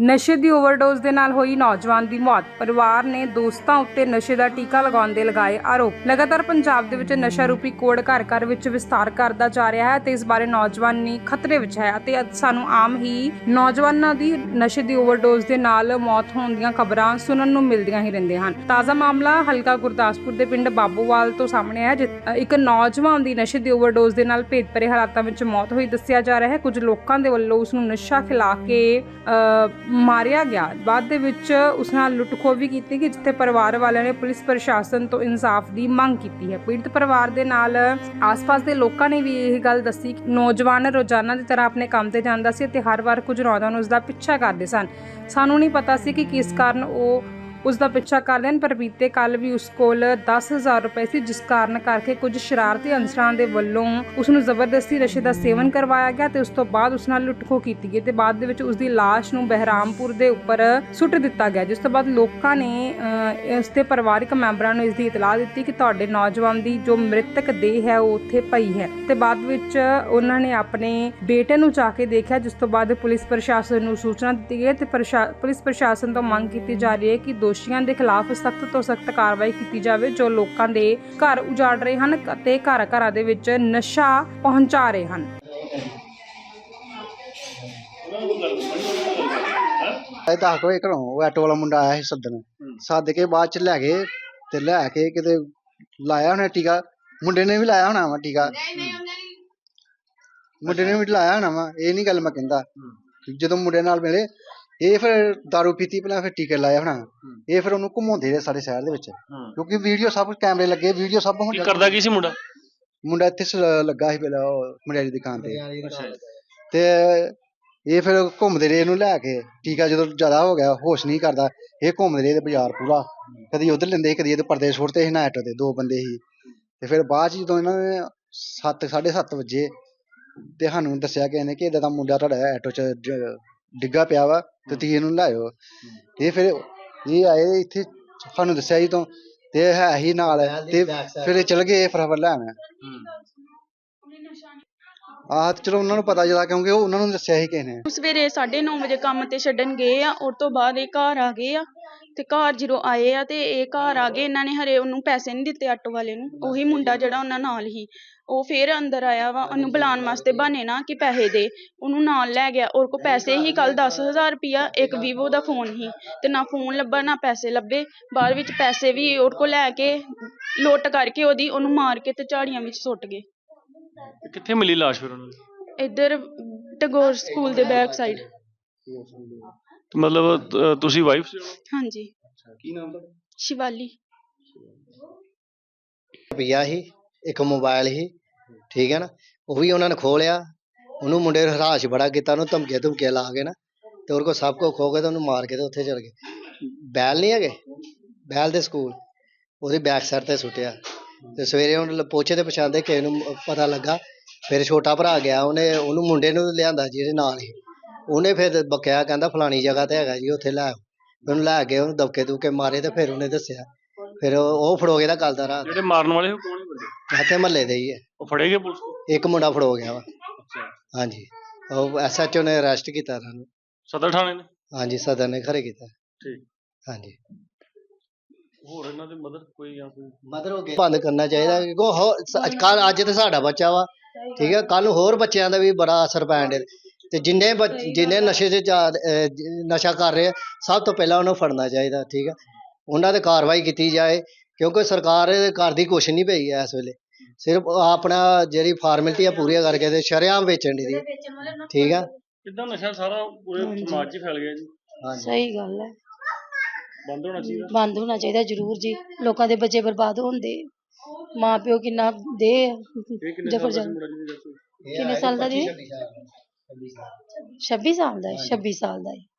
ਨਸ਼ੇ ਦੀ ਓਵਰਡੋਜ਼ ਦੇ ਨਾਲ ਹੋਈ ਨੌਜਵਾਨ ਦੀ ਮੌਤ। ਪਰਿਵਾਰ ਨੇ ਦੋਸਤਾਂ ਉੱਤੇ ਨਸ਼ੇ ਦਾ ਟੀਕਾ ਲਗਾਉਣ ਦੇ ਲਗਾਏ ਆਰੋਪ। ਲਗਾਤਾਰ ਪੰਜਾਬ ਦੇ ਵਿੱਚ ਨਸ਼ਾ ਰੂਪੀ ਕੋੜ ਘਰ ਘਰ ਵਿੱਚ ਵਿਸਤਾਰ ਕਰਦਾ ਜਾ ਰਿਹਾ ਹੈ ਤੇ ਇਸ ਬਾਰੇ ਨੌਜਵਾਨੀ ਖਤਰੇ ਵਿੱਚ ਹੈ ਅਤੇ ਸਾਨੂੰ ਆਮ ਹੀ ਨੌਜਵਾਨਾਂ ਦੀ ਨਸ਼ੇ ਦੀ ਓਵਰਡੋਜ਼ ਦੇ ਨਾਲ ਮੌਤ ਹੋਣ ਦੀਆਂ ਖਬਰਾਂ ਸੁਣਨ ਨੂੰ ਮਿਲਦੀਆਂ ਹੀ ਰਹਿੰਦੀਆਂ ਹਨ। ਤਾਜ਼ਾ ਮਾਮਲਾ ਹਲਕਾ ਗੁਰਦਾਸਪੁਰ ਦੇ ਪਿੰਡ ਬਾਬੋਵਾਲ ਤੋਂ ਸਾਹਮਣੇ ਆਇਆ ਜਿੱਥੇ ਇੱਕ ਨੌਜਵਾਨ ਦੀ ਨਸ਼ੇ ਦੀ ਓਵਰਡੋਜ਼ ਦੇ ਨਾਲ ਭੇਦ ਭਰੇ ਹਾਲਾਤਾਂ ਵਿੱਚ ਮੌਤ ਹੋਈ ਦੱਸਿਆ ਜਾ ਰਿਹਾ ਹੈ। ਕੁਝ ਲੋਕਾਂ ਦੇ ਵੱਲੋਂ ਉਸ ਨੂੰ ਨਸ਼ਾ ਖਿਲਾ ਕੇ ਅ, ਮਾਰਿਆ ਗਿਆ। ਬਾਅਦ ਦੇ ਵਿੱਚ ਉਸ ਨਾਲ ਲੁੱਟਖੋ ਵੀ ਕੀਤੀ ਗਈ, ਜਿੱਥੇ ਪਰਿਵਾਰ ਵਾਲਿਆਂ ਨੇ ਪੁਲਿਸ ਪ੍ਰਸ਼ਾਸਨ ਤੋਂ ਇਨਸਾਫ ਦੀ ਮੰਗ ਕੀਤੀ ਹੈ। ਪੀੜਤ ਪਰਿਵਾਰ ਦੇ ਨਾਲ ਆਸ-ਪਾਸ ਦੇ ਲੋਕਾਂ ਨੇ ਵੀ ਇਹ ਗੱਲ ਦੱਸੀ ਕਿ ਨੌਜਵਾਨ ਰੋਜ਼ਾਨਾ ਦੀ ਤਰ੍ਹਾਂ ਆਪਣੇ ਕੰਮ ਤੇ ਜਾਂਦਾ ਸੀ ਤੇ ਹਰ ਵਾਰ ਕੁਝ ਨੌਜਵਾਨ ਉਸ ਦਾ ਪਿੱਛਾ ਕਰਦੇ ਸਨ। ਸਾਨੂੰ ਨਹੀਂ ਪਤਾ ਸੀ ਕਿ ਕਿਸ ਕਾਰਨ ਉਹ ਉਸ ਦਾ ਪਿੱਛਾ ਕਰਦੇ ਹਨ ਪਰ ਬੀਤੇ ਕੱਲ ਵੀ ਉਸ ਕੋਲ 10000 ਰੁਪਏ ਸੀ, ਜਿਸ ਕਾਰਨ ਕਰਕੇ ਕੁਝ ਸ਼ਰਾਰਤੀ ਅਨਸਰਾਂ ਦੇ ਵੱਲੋਂ ਉਸ ਨੂੰ ਜ਼ਬਰਦਸਤੀ ਨਸ਼ੇ ਦਾ ਸੇਵਨ ਕਰਵਾਇਆ ਗਿਆ ਤੇ ਉਸ ਤੋਂ ਬਾਅਦ ਉਸ ਨਾਲ ਲੁੱਟਖੋ ਕੀਤੀ ਗਈ ਤੇ ਬਾਅਦ ਦੇ ਵਿੱਚ ਉਸ ਦੀ ਲਾਸ਼ ਨੂੰ ਬਹਿਰਾਮਪੁਰ ਦੇ ਉੱਪਰ ਸੁੱਟ ਦਿੱਤਾ ਗਿਆ, ਜਿਸ ਤੋਂ ਬਾਅਦ ਲੋਕਾਂ ਨੇ ਇਸ ਦੇ ਪਰਿਵਾਰਕ ਮੈਂਬਰਾਂ ਨੂੰ ਇਸ ਦੀ ਇਤਲਾਹ ਦਿੱਤੀ ਕਿ ਤੁਹਾਡੇ ਨੌਜਵਾਨ ਦੀ ਜੋ ਮ੍ਰਿਤਕ ਦੇਹ ਹੈ ਉਹ ਉੱਥੇ ਪਈ ਹੈ। ਤੇ ਬਾਅਦ ਵਿੱਚ ਉਹਨਾਂ ਨੇ ਆਪਣੇ ਬੇਟੇ ਨੂੰ ਜਾ ਕੇ ਦੇਖਿਆ, ਜਿਸ ਤੋਂ ਬਾਅਦ ਪੁਲਿਸ ਪ੍ਰਸ਼ਾਸਨ ਨੂੰ ਸੂਚਨਾ ਦਿੱਤੀ ਗਈ ਤੇ ਪੁਲਿਸ ਪ੍ਰਸ਼ਾਸਨ ਤੋਂ ਮੰਗ ਕੀਤੀ ਜਾ ਰਹੀ ਹੈ ਕਿ ਦੋਸ਼ੀਆਂ ਦੇ ਖਿਲਾਫ ਸਖਤ ਤੋਂ ਸਖਤ ਕਾਰਵਾਈ ਕੀਤੀ ਜਾਵੇ ਜੋ ਲੋਕਾਂ ਦੇ ਘਰ ਉਜਾੜ ਰਹੇ ਹਨ ਅਤੇ ਘਰ ਘਰਾਂ ਦੇ ਵਿੱਚ ਨਸ਼ਾ ਪਹੁੰਚਾ ਰਹੇ ਹਨ। ਇਹ ਕੋਈ ਘਰੋਂ ਉਹ ਆਟੋ ਵਾਲਾ ਮੁੰਡਾ ਆਇਆ ਸੀ ਸੱਦਣ। ਸੱਦ ਕੇ ਬਾਅਦ ਚ ਲੈ ਗਏ ਤੇ ਲੈ ਕੇ ਕਿਤੇ ਲਾਇਆ ਹੋਣਾ ਟੀਕਾ। ਮੁੰਡੇ ਨੇ ਵੀ ਲਾਇਆ ਹੋਣਾ ਵਾ ਟੀਕਾ। ਮੁੰਡੇ ਨੇ ਵੀ ਲਾਇਆ ਹੋਣਾ ਵਾ ਇਹ ਨਹੀਂ ਗੱਲ ਮੈਂ ਕਹਿੰਦਾ। ਜਦੋਂ ਮੁੰਡੇ ਨਾਲ ਮਿਲੇ ਇਹ ਫਿਰ ਦਾਰੂ ਪੀਤੀ ਪਹਿਲਾਂ ਫਿਰ ਟੀਕੇ ਲਾਇਆ ਹੋਣਾ ਇਹ ਫਿਰ ਉਹਨੂੰ ਘੁਮਾਉਂਦੇ ਰਹੇ ਸਾਰੇ ਸ਼ਹਿਰ ਦੇ ਵਿੱਚ। ਕਿਉਂਕਿ ਵੀਡੀਓ ਸਭ ਕੈਮਰੇ ਲੱਗੇ ਵੀਡੀਓ ਸਭ ਹੁਣ ਕੀ ਕਰਦਾ ਕੀ ਸੀ ਮੁੰਡਾ? ਮੁੰਡਾ ਇੱਥੇ ਸ- ਲੱਗਾ ਸੀ ਪਹਿਲਾਂ ਉਹ ਮਰਿਆਰੀ ਦੀ ਦੁਕਾਨ ਤੇ। ਤੇ। ਇਹ ਫਿਰ ਘੁੰਮਦੇ ਰਹੇ ਇਹਨੂੰ ਲੈ ਕੇ। ਟੀਕਾ ਜਦੋਂ ਜ਼ਿਆਦਾ ਹੋ ਗਿਆ ਹੋਸ਼ ਨਹੀਂ ਕਰਦਾ। ਇਹ ਘੁੰਮਦੇ ਰਹੇ ਤੇ ਬਾਜ਼ਾਰ ਪੂਰਾ। ਕਦੀ ਉਧਰ ਲੈਂਦੇ ਸੀ ਕਦੀ ਇਹਦੇ ਪਰਦੇ ਸੁੱਟਦੇ ਸੀ ਨਾ ਆਟੋ ਤੇ ਦੋ ਬੰਦੇ ਸੀ। ਤੇ ਫਿਰ ਬਾਅਦ ਚ ਜਦੋਂ ਇਹਨਾਂ ਨੇ 7 7:30 ਵਜੇ ਤੇ ਸਾਨੂੰ ਦੱਸਿਆ ਕਿ ਇਹਨੇ ਕਿ ਇਦਾਂ ਦਾ ਮੁੰਡਾ ਤੁਹਾਡਾ ਆਟੋ ਚ ਡਿੱਗਾ ਪਿਆ ਵਾ। ਤੇ ਤੁਸੀਂ ਲਾਇਓ। ਇਹ ਫਿਰ ਇਹ ਆਏ, ਇੱਥੇ ਸਾਨੂੰ ਦੱਸਿਆ ਜੀ ਤੋਂ, ਤੇ ਇਹ ਹੈ ਹੀ ਨਾਲ, ਤੇ ਫਿਰ ਇਹ ਚਲ ਗਏ ਫਰਾਵਰ ਲੈਣ। ਆਹ ਤੇ ਚਲੋ ਉਹਨਾਂ ਨੂੰ ਪਤਾ ਜਲਾ ਕਿਉਂਕਿ ਉਹ ਉਹਨਾਂ ਨੂੰ ਦੱਸਿਆ ਸੀ ਕਿਸੇ ਨੇ। ਸਵੇਰੇ 9:30 ਵਜੇ ਕੰਮ ਤੇ ਛੱਡਣ ਗਏ ਆ ਉਸ ਤੋਂ ਬਾਅਦ ਇਹ ਘਰ ਆ ਗਏ ਆ। ਤੇ ਘਰ ਜਦੋਂ ਆਏ ਆ ਤੇ ਇਹ ਘਰ ਆ ਗਏ ਇਹਨਾਂ ਨੇ ਹਰੇ ਉਹਨੂੰ ਪੈਸੇ ਨਹੀਂ ਦਿੱਤੇ ਆਟੋ ਵਾਲੇ ਨੂੰ ਉਹੀ ਮੁੰਡਾ ਜਿਹੜਾ ਉਹਨਾਂ ਨਾਲ ਹੀ ਉਹ ਫੇਰ ਅੰਦਰ ਆਇਆ ਵਾ ਉਹਨੂੰ ਬੁਲਾਉਣ ਵਾਸਤੇ ਬਹਾਨੇ ਨਾ ਕਿ ਪੈਸੇ ਦੇ ਉਹਨੂੰ ਨਾਲ ਲੈ ਗਿਆ ਉਹਦੇ ਕੋਲ ਪੈਸੇ ਹੀ ਕੱਲ 10000 ਰੁਪਿਆ ਇੱਕ ਵੀਵੋ ਦਾ ਫੋਨ ਹੀ ਤੇ ਨਾ ਫੋਨ ਲੱਭਾ ਨਾ ਪੈਸੇ ਲੱਭੇ ਬਾਅਦ ਵਿੱਚ ਪੈਸੇ ਵੀ ਉਹਦੇ ਕੋਲ ਲੈ ਕੇ ਲੁੱਟ ਕਰਕੇ ਉਹਦੀ ਉਹਨੂੰ ਮਾਰ ਕੇ ਤੇ ਝਾੜੀਆਂ ਵਿੱਚ ਸੁੱਟ ਗਏ। ਤੇ ਕਿੱਥੇ ਮਿਲੀ ਲਾਸ਼ ਫਿਰ ਉਹਨਾਂ? ਨੂੰ ਇੱਧਰ ਟੈਗੋਰ ਸਕੂਲ ਦੇ ਬੈਕ ਸਾਈਡ। ਤੇ ਮਤਲਬ ਤੁਸੀਂ ਵਾਈਫ ਸੀ? ਉਹਨਾਂ ਦੀ? ਹਾਂਜੀ ਕੀ ਨਾਮ ਦਾ ਸ਼ਿਵਾਲੀ। ਰੁਪਈਆ ਸੀ ਇੱਕ ਮੋਬਾਈਲ ਸੀ ਠੀਕ ਹੈ ਨਾ? ਉਹ ਵੀ ਉਹਨਾਂ ਨੇ ਖੋਹ ਲਿਆ ਉਹਨੂੰ ਮੁੰਡੇ ਨੂੰ ਹਰਾਸ਼ ਬੜਾ ਕੀਤਾ ਉਹਨੂੰ ਧਮਕੀਆਂ ਧਮਕੀਆਂ ਲਾ ਕੇ ਨਾ ਤੇ ਉਹਦੇ ਕੋਲ ਸਭ ਕੁਝ ਖੋ ਕੇ ਤੇ ਉਹਨੂੰ ਮਾਰ ਕੇ ਤੇ ਉੱਥੇ ਚਲ ਗਏ। ਬੈਲ ਨਹੀਂ ਹੈਗੇ? ਬੈਲ ਦੇ ਸਕੂਲ। ਉਹਦੀ ਬੈਕ ਸਾਈਡ ਤੇ ਸੁੱਟਿਆ। ਤੇ ਸਵੇਰੇ ਉਹਨੂੰ ਪੁੱਛੇ ਤੇ ਪਛਾਣਦੇ ਕਿਸੇ ਨੂੰ ਪਤਾ ਲੱਗਾ ਫਿਰ ਛੋਟਾ ਭਰਾ ਗਿਆ ਉਹਨੇ ਉਹਨੂੰ ਮੁੰਡੇ ਨੂੰ ਲਿਆਂਦਾ ਜਿਹਦੇ ਨਾਲ ਹੀ ਉਹਨੇ ਫਿਰ ਬਕਿਆ ਕਹਿੰਦਾ ਫਲਾਣੀ ਜਗ੍ਹਾ ਤੇ ਹੈਗਾ ਜੀ ਉੱਥੇ ਲੈ ਆਓ। ਉਹਨੂੰ ਲੈ ਕੇ ਉਹਨੂੰ ਦਬਕੇ ਦੁਬਕੇ ਮਾਰੇ ਤੇ ਫਿਰ ਉਹਨੇ ਦੱਸਿਆ। ਫਿਰ ਉਹ ਉਹ ਫੜੋ ਗਿਆ ਦਾ ਗੱਲ ਦਾ ਰਾਤ। ਜਿਹੜੇ ਮਾਰਨ ਵਾਲੇ ਉਹ ਕੌਣ ਹੀ ਬੰਦੇ? ਇੱਥੇ ਮਹੱਲੇ ਦੇ ਹੀ ਹੈ ਉਹ ਫੜੇ ਗਏ ਪੁਲਿਸ ਕੋਲ? ਇੱਕ ਮੁੰਡਾ ਫੜੋ ਗਿਆ ਵਾ। ਹਾਂਜੀ। ਉਹ ਐਸਐਚਓ ਨੇ ਅਰੈਸਟ ਕੀਤਾ ਉਹਨਾਂ ਨੂੰ। ਸਦਰ ਥਾਣੇ ਨੇ? ਹਾਂਜੀ ਸਦਰ ਨੇ ਖਰੇ ਕੀਤਾ। ਠੀਕ। ਹਾਂਜੀ। ਹੋਰ ਇਹਨਾਂ ਦੇ ਮਦਰ ਕੋਈ ਜਾਂ ਕੋਈ? ਮਦਰ ਹੋ ਗਿਆ ਬੰਦ ਕਰਨਾ ਚਾਹੀਦਾ। ਕਿਉਂਕਿ ਕੱਲ ਅੱਜ ਤੇ ਸਾਡਾ ਬੱਚਾ ਵਾ। ਠੀਕ ਹੈ ਕੱਲ ਨੂੰ ਹੋਰ ਬੱਚਿਆਂ ਦਾ ਵੀ ਬੜਾ ਅਸਰ ਪੈਣ ਦੇ ਤੇ ਜਿੰਨੇ ਬੱਚ- ਜਿੰਨੇ ਨਸ਼ੇ ਦੇ ਜਾ- ਅਹ ਜ- ਨਸ਼ਾ ਕਰ ਰਹੇ ਆ ਸਭ ਤੋਂ ਪਹਿਲਾਂ ਉਹਨੂੰ ਫੜਨਾ ਚਾਹੀਦਾ ਠੀਕ ਹੈ ਉਹਨਾਂ ਤੇ ਕਾਰਵਾਈ ਕੀਤੀ ਜਾਏ ਕਿਉਂਕਿ ਸਰਕਾਰ ਕਰਦੀ ਕੁਛ ਨਹੀਂ ਪਈ ਹੈ ਇਸ ਵੇਲੇ। ਸਿਰਫ ਆਪਣਾ ਜਿਹੜੀ ਫਾਰਮੈਲਿਟੀ ਆ ਪੂਰੀਆਂ ਕਰਕੇ ਤੇ ਸ਼ਰੇਆਮ ਵੇਚਣ ਦੀ। ਠੀਕ ਆ? ਕਿੱਦਾਂ ਨਸ਼ਾ ਸਾਰਾ ਪੂਰੇ ਸਮਾਜ 'ਚ ਫੈਲ ਗਿਆ ਜੀ। ਹਾਂਜੀ। ਸਹੀ ਗੱਲ ਹੈ ਬੰਦ ਹੋਣਾ ਚਾਹੀਦਾ। ਬੰਦ ਹੋਣਾ ਚਾਹੀਦਾ ਜ਼ਰੂਰ ਜੀ। ਲੋਕਾਂ ਦੇ ਬੱਚੇ ਬਰਬਾਦ ਹੁੰਦੇ ਮਾਂ ਪਿਓ ਕਿੰਨਾ ਦੇ ਇਹ ਕਿੰਨੇ ਸਾਲ ਦਾ ਸੀ ਜ਼ਬਰਦਸਤ ਮੁੰਡਾ ਜਿਹਦੀ death ਹੋਈ? ਕਿੰਨੇ ਸਾਲ ਦਾ ਜੀ? 26 ਸਾਲ ਦਾ ਹੈ 26 ਸਾਲ ਦਾ ਹੈ।